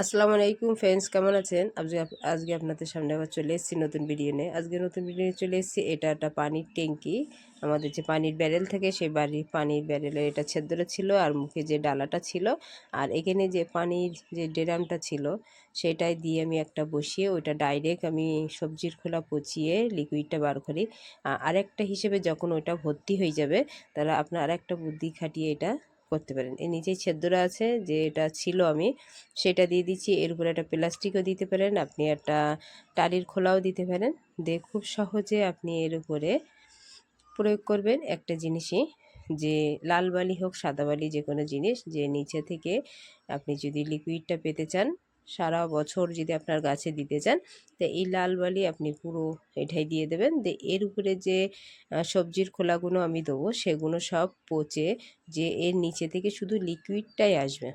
আসসালামু আলাইকুম ফ্রেন্ডস, কেমন আছেন? আজকে আজকে আপনাদের সামনে আবার চলে এসেছি নতুন ভিডিও নিয়ে। আজকে নতুন ভিডিও চলে এসেছি, এটা একটা পানির ট্যাঙ্কি। আমাদের যে পানির ব্যারেল থাকে, সেই বাড়ির পানির ব্যারেলে এটা ছেদ্র ছিল আর মুখে যে ডালাটা ছিল। আর এখানে যে পানির যে ড্রামটা ছিল, সেটাই দিয়ে আমি একটা বসিয়ে ওইটা ডাইরেক্ট আমি সবজির খোলা পচিয়ে লিকুইডটা বার করি। আরেকটা হিসেবে যখন ওইটা ভর্তি হয়ে যাবে, তাহলে আপনার আরেকটা বুদ্ধি খাটিয়ে এটা করতে পারেন। এর নিচেই ছেদ্র আছে, যে এটা ছিল আমি, সেটা দিয়ে দিচ্ছি। এর উপরে একটা প্লাস্টিকও দিতে পারেন, আপনি একটা টালির খোলাও দিতে পারেন। দিয়ে খুব সহজে আপনি এর উপরে প্রয়োগ করবেন একটা জিনিসই, যে লাল বালি হোক, সাদা বালি যে কোনো জিনিস, যে নিচে থেকে আপনি যদি লিকুইডটা পেতে চান সারা বছর যদি আপনার গাছে দিতে চান, তো এই লাল বালি আপনি পুরো এটাই দিয়ে দেবেন। দিয়ে এর উপরে যে সবজির খোলাগুলো আমি দেবো, সেগুলো সব পচে যে, এর নিচে থেকে শুধু লিকুইডটাই আসবে।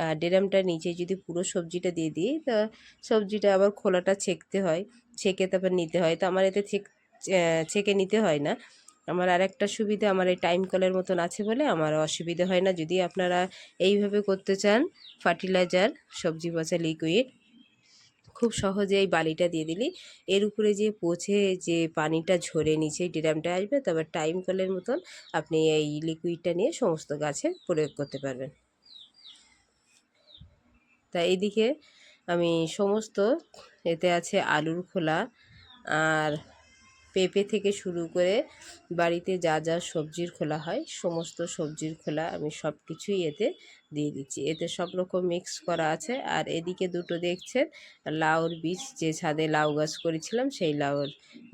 আর ড্রামটার নিচে যদি পুরো সবজিটা দিয়ে দিই, তা সবজিটা আবার খোলাটা ছেঁকতে হয়, ছেঁকে তারপর নিতে হয়। তো আমার এতে ছেঁকে নিতে হয় না। আমার আর একটা সুবিধা আমার এই টাইম কলের মতন আছে বলে আমার অসুবিধা হয় না। যদি আপনারা এইভাবে করতে চান ফার্টিলাইজার সবজি পচা লিকুইড খুব সহজে এই বালিটা দিয়ে দিলি। এর উপরে যে পচে যে পানিটা ঝরে নিচে ড্রামটা আসবে, তারপর টাইম কলের মতন আপনি এই লিকুইডটা নিয়ে সমস্ত গাছে প্রয়োগ করতে পারবেন। তা এইদিকে আমি সমস্ত, এতে আছে আলুর খোলা আর পেঁপে থেকে শুরু করে বাড়িতে যা যা সবজির খোলা হয়, সমস্ত সবজির খোলা আমি সব কিছুই এতে দিয়ে দিচ্ছি। এতে সব রকম মিক্স করা আছে। আর এদিকে দুটো দেখছেন, লাউর বীজ, যে ছাদে লাউ গাছ করেছিলাম, সেই লাউর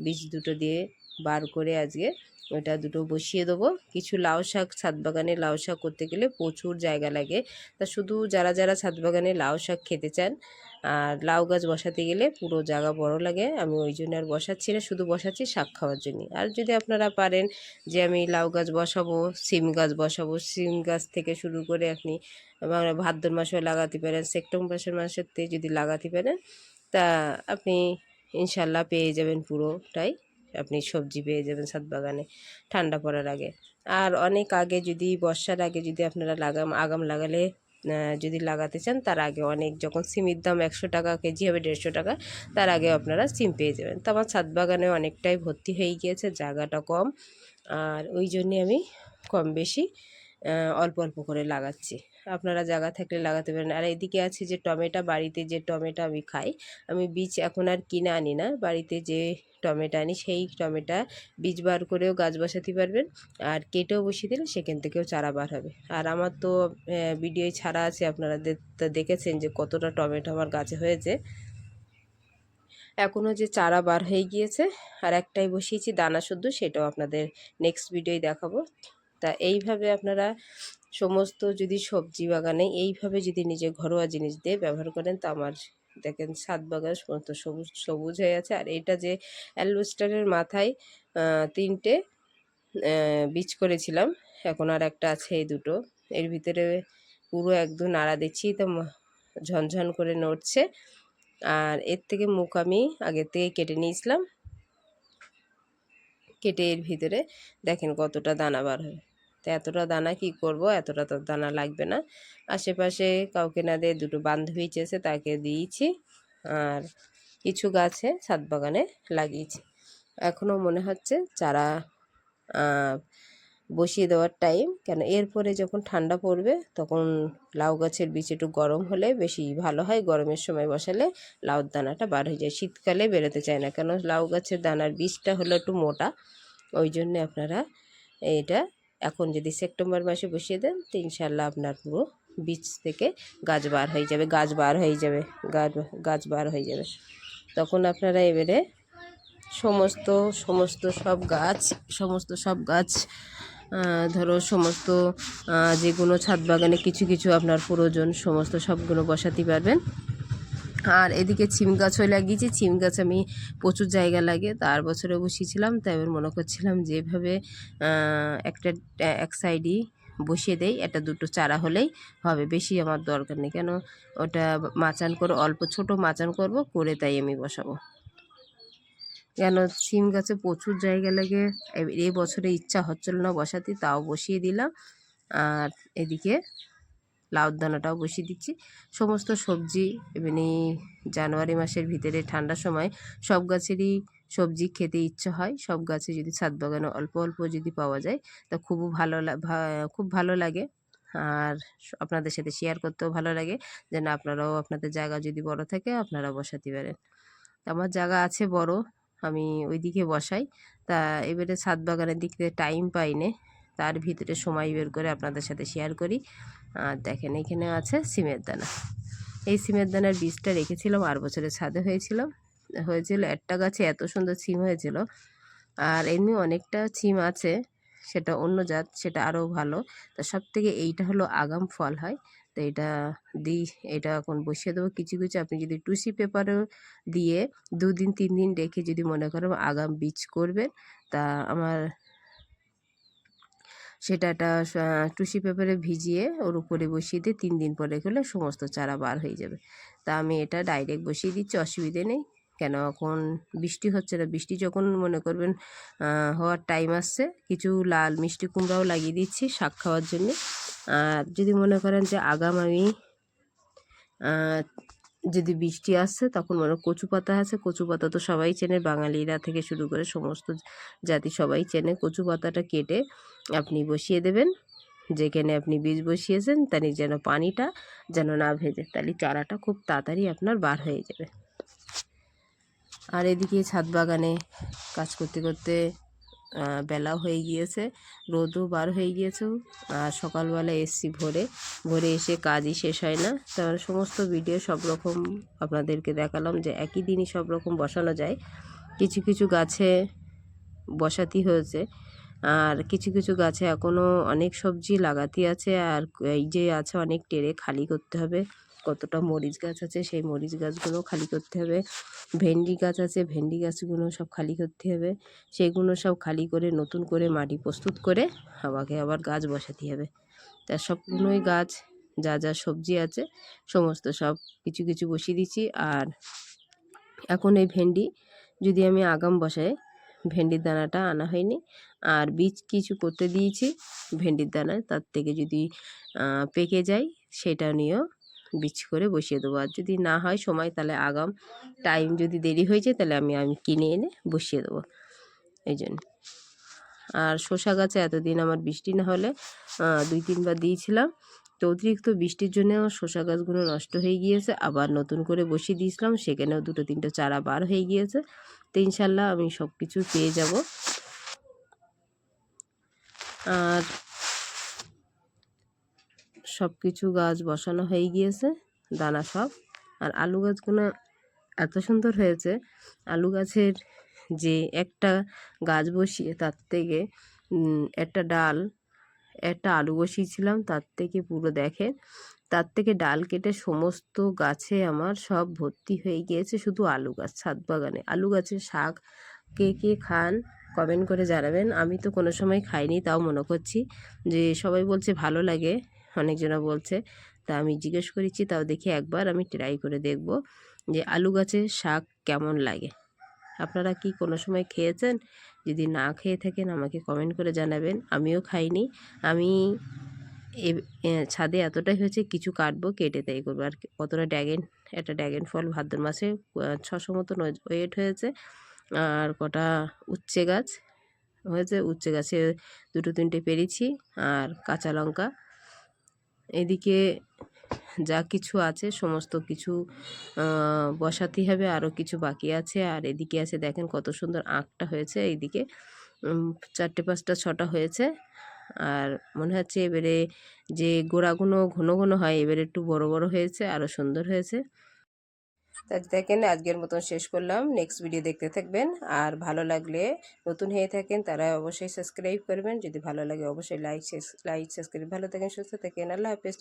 বীজ দুটো দিয়ে বার করে আজকে ওটা দুটো বসিয়ে দেবো। কিছু লাউ শাক, ছাদ বাগানে লাউ শাক করতে গেলে প্রচুর জায়গা লাগে। তা শুধু যারা যারা ছাদ বাগানে লাউ শাক খেতে চান আর লাউ গাছ বসাতে গেলে পুরো জায়গা বড় লাগে। আমি ওই জন্য আর বসাচ্ছি না, শুধু বসাচ্ছি শাক খাওয়ার জন্য। আর যদি আপনারা পারেন যে আমি লাউ গাছ বসাবো, সিম গাছ বসাবো, সিম গাছ থেকে শুরু করে আপনি ভাদ্র মাসেও লাগাতে পারেন, সেপ্টেম্বর মাসের মাসেতে যদি লাগাতে পারেন, তা আপনি ইনশাল্লাহ পেয়ে যাবেন পুরোটাই। আপনি সবজি পেয়ে যাবেন ছাদ বাগানে ঠান্ডা পড়ার আগে। আর অনেক আগে যদি, বর্ষার আগে যদি আপনারা লাগাম, আগাম লাগালে যদি লাগাতে চান, তার আগে অনেক যখন সিমের দাম একশো টাকা, কেজি হবে দেড়শো টাকা, তার আগে আপনারা সিম পেয়ে যাবেন। তো আমার ছাদ বাগানে অনেকটাই ভর্তি হয়ে গিয়েছে, জায়গাটা কম। আর ওই জন্যে আমি কম বেশি অল্প অল্প করে লাগাচ্ছি। আপনারা জায়গা থাকলে লাগাতে পারেন। আর এদিকে আছে যে টমেটো, বাড়িতে যে টমেটো আমি খাই, আমি বীজ এখন আর কিনে আনি না। বাড়িতে যে টমেটো আনি, সেই টমেটা বীজ বার করেও গাছ বসাতে পারবেন। আর কেটেও বসিয়ে দিলে সেখান থেকেও চারা বার হবে। আর আমার তো ভিডিও ছাড়া আছে, আপনারা দেখেছেন যে কতটা টমেটো আমার গাছে হয়েছে। এখনও যে চারা বার হয়ে গিয়েছে, আর একটাই বসিয়েছি, দানা শুদ্ধ, সেটাও আপনাদের নেক্সট ভিডিওয় দেখাবো। তা এইভাবে আপনারা সমস্ত যদি সবজি বাগানে এইভাবে যদি নিজে ঘরোয়া জিনিস দিয়ে ব্যবহার করেন, তা আমার দেখেন ছাদ বাগান সমস্ত সবুজ সবুজ হয়ে আছে। আর এটা যে অ্যালবেস্টারের মাথায় তিনটে বীজ করেছিলাম, এখন আর একটা আছে এই দুটো। এর ভিতরে পুরো একদম নাড়া দিচ্ছি, তো ঝনঝন করে নড়ছে। আর এর থেকে মুখ আমি আগের থেকে কেটে নিয়েছিলাম। কেটে এর ভিতরে দেখেন কতটা দানা বার হয়। তো এতটা দানা কি করব? এতটা তো দানা লাগবে না। আশেপাশে কাউকে না দিয়ে দুটো বান্ধবী চেয়েছে তাকে দিয়েছি আর কিছু গাছে ছাদ বাগানে লাগিয়েছি। এখনও মনে হচ্ছে চারা বসিয়ে দেওয়ার টাইম কেন? এরপরে যখন ঠান্ডা পড়বে, তখন লাউ গাছের বীজ একটু গরম হলে বেশি ভালো হয়। গরমের সময় বসালে লাউর দানাটা বার হয়ে যায়। শীতকালে বেরোতে চায় না, কেন? লাউ গাছের দানার বীজটা হলো একটু মোটা। ওই জন্যে আপনারা এটা এখন যদি সেপ্টেম্বর মাসে বসিয়ে দেন, তো ইনশাল্লাহ আপনার পুরো বীজ থেকে গাছ বার হয়ে যাবে, গাছ বার হয়ে যাবে, গাছ গাছ বার হয়ে যাবে। তখন আপনারা এবারে সমস্ত সমস্ত সব গাছ, সমস্ত সব গাছ ধরো সমস্ত যেগুলো ছাদ বাগানে কিছু কিছু আপনার প্রয়োজন, সমস্ত সবগুলো বসাতে পারবেন। আর এদিকে ছিম গাছও লাগিয়েছি, ছিম গাছ আমি প্রচুর জায়গা লাগে, তার বছরে বসিয়েছিলাম, তাই এবার মনে করছিলাম যেভাবে একটা, এক সাইডই বসিয়ে দেই এটা দুটো চারা হলেই হবে, বেশি আমার দরকার নেই, কেন ওটা মাচান করে, অল্প ছোট মাচান করব, করে তাই আমি বসাবো। কেন সিম গাছে প্রচুর জায়গা লাগে। এ- বছরে ইচ্ছা হচ্ছিল না বসাতে, তাও বসিয়ে দিলাম। আর এদিকে লাউর দানাটাও বসিয়ে দিচ্ছি। সমস্ত সবজি এমনি জানুয়ারি মাসের ভিতরে ঠান্ডার সময় সব গাছেরই সবজি খেতে ইচ্ছে হয়। সব গাছে যদি ছাদ বাগানে অল্প অল্প যদি পাওয়া যায়, তা খুব ভালো খুব ভালো লাগে। আর আপনাদের সাথে শেয়ার করতেও ভালো লাগে। যেন আপনারাও আপনাদের জায়গা যদি বড় থাকে আপনারা বসাতে পারেন। আমার জায়গা আছে বড় আমি ওই দিকে বসাই। তা এবারে ছাদ বাগানের দিক থেকে টাইম পাইনে। তার ভিতরে সময় বের করে আপনাদের সাথে শেয়ার করি। আর দেখেন, এখানে আছে সিমের দানা। এই সিমের দানার বীজটা রেখেছিলাম আর বছরের ছাদে হয়েছিল। হয়েছিল, একটা গাছে এত সুন্দর সিম হয়েছিল। আর এমনি অনেকটা সিম আছে, সেটা অন্য জাত, সেটা আরও ভালো। তা সব থেকে এইটা হলো আগাম ফল হয়। তো এটা দিই, এটা এখন বসিয়ে দেবো। কিছু কিছু আপনি যদি টুসি পেপারও দিয়ে দুদিন তিন দিন রেখে যদি মনে করেন আগাম বীজ করবেন, তা আমার সেটা একটা টুসি পেপারে ভিজিয়ে ওর উপরে বসিয়ে দিয়ে তিন দিন পরে গেলে সমস্ত চারা বার হয়ে যাবে। তা আমি এটা ডাইরেক্ট বসিয়ে দিচ্ছি, অসুবিধে নেই। কেন এখন বৃষ্টি হচ্ছে না, বৃষ্টি যখন মনে করবেন হওয়ার টাইম আসছে, কিছু লাল মিষ্টি কুমড়াও লাগিয়ে দিচ্ছি শাক খাওয়ার জন্য। আর যদি মনে করেন যে আগাম আমি যদি বৃষ্টি আসছে, তখন মনে কচু পাতা আছে। কচু পাতা তো সবাই চেনে, বাঙালিরা থেকে শুরু করে সমস্ত জাতি সবাই চেনে। কচু পাতাটা কেটে আপনি বসিয়ে দেবেন। যেখানে আপনি বীজ বসিয়েছেন তার যেন পানিটা যেন না ভেজে, তাহলে চারাটা খুব তাড়াতাড়ি আপনার বার হয়ে যাবে। আর এদিকে ছাদ বাগানে কাজ করতে করতে বেলা হয়ে গিয়েছে। রোদও বার হয়ে গিয়েছে। আর সকালবেলা এসছি ভোরে। ভোরে এসে কাজই শেষ হয় না। তার সমস্ত ভিডিও সব রকম আপনাদেরকে দেখালাম যে একই দিনই সব রকম বসানো যায়। কিছু কিছু গাছে বসাতি হয়েছে। আর কিছু কিছু গাছে এখনও অনেক সবজি লাগাতে আছে। আর এই যে আছে অনেক টেরে খালি করতে হবে। কতটা মরিচ গাছ আছে, সেই মরিচ গাছগুলো খালি করতে হবে। ভেন্ডি গাছ আছে, ভেন্ডি গাছগুলো সব খালি করতে হবে। সেগুলো সব খালি করে, নতুন করে মাটি প্রস্তুত করে আমাকে আবার গাছ বসাতে হবে। তা সবগুলোই গাছ, যা যা সবজি আছে, সমস্ত সব কিছু কিছু বসিয়ে দিচ্ছি। আর এখন এই ভেন্ডি, যদি আমি আগাম বসাই, ভেন্ডির দানাটা আনা হয়নি। আর বীজ কিছু করতে দিয়েছি ভেন্ডির দানায় তার থেকে যদি পেকে যায়, সেটা নিয়েও বীজ করে বসিয়ে দেবো। আর যদি না হয় সময়, তাহলে আগাম টাইম যদি দেরি হয়ে যায়, তাহলে আমি আমি কিনে এনে বসিয়ে দেবো। এই জন্য। আর শসা গাছে এতদিন আমার বৃষ্টি না হলে দুই তিনবার দিয়েছিলাম। তো অতিরিক্ত বৃষ্টির জন্য আমার শসা গাছগুলো নষ্ট হয়ে গিয়েছে। আবার নতুন করে বসিয়ে দিয়েছিলাম, সেখানেও দুটো তিনটে চারা বার হয়ে গিয়েছে। তো ইনশাল্লাহ আমি সব কিছু পেয়ে যাব। আর সব কিছু গাছ বসানো হয়ে গিয়েছে, দানা সব। আর আলু গাছগুলো এত সুন্দর হয়েছে, আলু গাছের যে একটা গাছ বসিয়ে তার থেকে একটা ডাল, একটা আলু বসিয়েছিলাম, তার থেকে পুরো দেখে তার থেকে ডাল কেটে সমস্ত গাছে আমার সব ভর্তি হয়ে গিয়েছে, শুধু আলু গাছ, ছাদ বাগানে। আলু গাছের শাক কে কে খান কমেন্ট করে জানাবেন। আমি তো কোনো সময় খাইনি, তাও মনে করছি যে সবাই বলছে ভালো লাগে। অনেকজনা বলছে। তা আমি জিজ্ঞেস করেছি, তাও দেখি একবার আমি ট্রাই করে দেখব যে আলু গাছের শাক কেমন লাগে। আপনারা কি কোনো সময় খেয়েছেন? যদি না খেয়ে থাকেন, আমাকে কমেন্ট করে জানাবেন। আমিও খাইনি। আমি এ ছাদে এতটাই হয়েছে, কিছু কাটবো, কেটে তাই করব। আর কতটা ড্যাগেন একটা ড্যাগেন ফল ভাদ্র মাসে ছশো মতন ওয়েট হয়েছে। আর কটা উচ্ছে গাছ হয়েছে, উচ্ছে গাছে দুটো তিনটে পেরেছি। আর কাঁচা লঙ্কা এদিকে যা কিছু আছে, সমস্ত কিছু বসাতে হবে আরও কিছু বাকি আছে। আর এদিকে আছে, দেখেন কত সুন্দর আঁকটা হয়েছে এইদিকে। চারটে পাঁচটা, ছটা হয়েছে। আর মনে হচ্ছে এবারে যে গোড়াগুলো ঘন ঘন হয়, এবারে একটু বড় বড় হয়েছে আরও সুন্দর হয়েছে। তা দেখেন আজকের মতন শেষ করলাম। নেক্সট ভিডিও দেখতে থাকবেন। আর ভালো লাগলে নতুন হয়ে থাকেন তারা অবশ্যই সাবস্ক্রাইব করবেন। যদি ভালো লাগে অবশ্যই লাইক লাইক সাবস্ক্রাইব ভালো থাকেন, সুস্থ থাকেন। আল্লাহ হাফেজ।